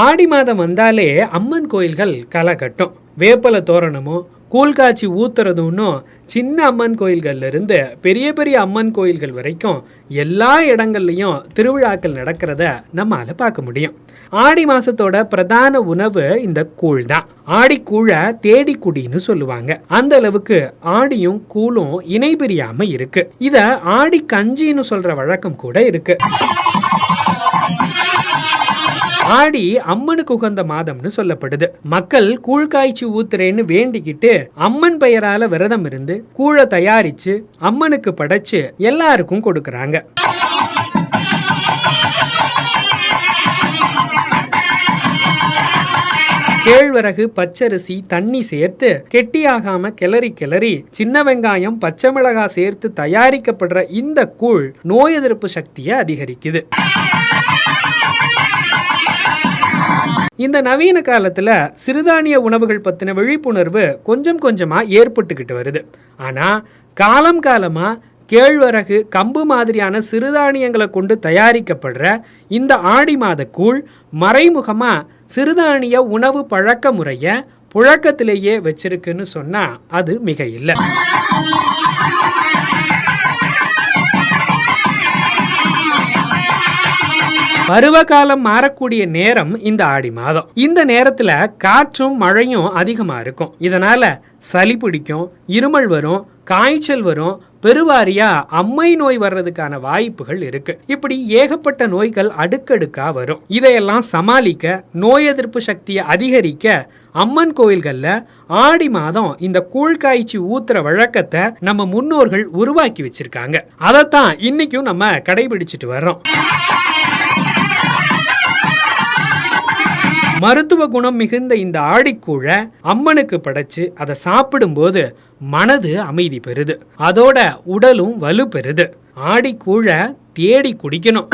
ஆடி மாதம் வந்தாலே அம்மன் கோயில்கள் களை கட்டும் வேப்பல தோரணமும் கூழ் காய்ச்சி ஊத்துறதும்னு சின்ன அம்மன் கோயில்கள்ல இருந்து பெரிய பெரிய அம்மன் கோயில்கள் வரைக்கும் எல்லா இடங்கள்லையும் திருவிழாக்கள் நடக்கிறத நம்மால பார்க்க முடியும். ஆடி மாசத்தோட பிரதான உணவு இந்த கூழ் தான் ஆடி கூழை தேடி குடின்னு சொல்லுவாங்க. அந்த அளவுக்கு ஆடியும் கூழும் இணை பிரியாம இருக்கு. இத ஆடி கஞ்சின்னு சொல்ற வழக்கம் கூட இருக்கு. ஆடி அம்மனுக்கு உகந்த மாதம்னு சொல்லப்படுது. மக்கள் கூழ் காய்ச்சி ஊத்துறேன்னு வேண்டிக்கிட்டு அம்மன் பெயரால விரதம் இருந்து கூழை தயாரிச்சு அம்மனுக்கு படைச்சு எல்லாருக்கும் கொடுக்கறாங்க. கேழ்வரகு பச்சரிசி தண்ணி சேர்த்து கெட்டியாகாம கிளறி கிளறி சின்ன வெங்காயம் பச்சை மிளகாய் சேர்த்து தயாரிக்கப்படுற இந்த கூழ் நோய் எதிர்ப்பு சக்தியை அதிகரிக்குது. இந்த நவீன காலத்தில் சிறுதானிய உணவுகள் பற்றின விழிப்புணர்வு கொஞ்சம் கொஞ்சமாக ஏற்பட்டுக்கிட்டு வருது. ஆனால் காலம் காலமாக கேழ்வரகு கம்பு மாதிரியான சிறுதானியங்களை கொண்டு தயாரிக்கப்படுற இந்த ஆடி மாத கூழ் மறைமுகமாக சிறுதானிய உணவு பழக்க முறையை புழக்கத்திலேயே வச்சிருக்குன்னு சொன்னால் அது மிக இல்லை பருவகாலம் மாறக்கூடிய நேரம் இந்த ஆடி மாதம். இந்த நேரத்துல காற்றும் மழையும் அதிகமா இருக்கும். இதனால சளி பிடிக்கும் இருமல் வரும் காய்ச்சல் வரும் பெருவாரியா அம்மை நோய் வர்றதுக்கான வாய்ப்புகள் இருக்கு. இப்படி ஏகப்பட்ட நோய்கள் அடுக்கடுக்கா வரும். இதையெல்லாம் சமாளிக்க நோய் எதிர்ப்பு சக்தியை அதிகரிக்க அம்மன் கோயில்கள்ல ஆடி மாதம் இந்த கூழ் காய்ச்சி ஊத்துற வழக்கத்தை நம்ம முன்னோர்கள் உருவாக்கி வச்சிருக்காங்க. அதைத்தான் இன்னைக்கும் நம்ம கடைபிடிச்சிட்டு வர்றோம். மருத்துவ குணம் மிகுந்த இந்த ஆடிக்கூழை அம்மனுக்கு படைச்சு அதை சாப்பிடும்போது மனது அமைதி பெறுது. அதோட உடலும் வலு பெறுது. ஆடிக்கூழை தேடி குடிக்கணும்.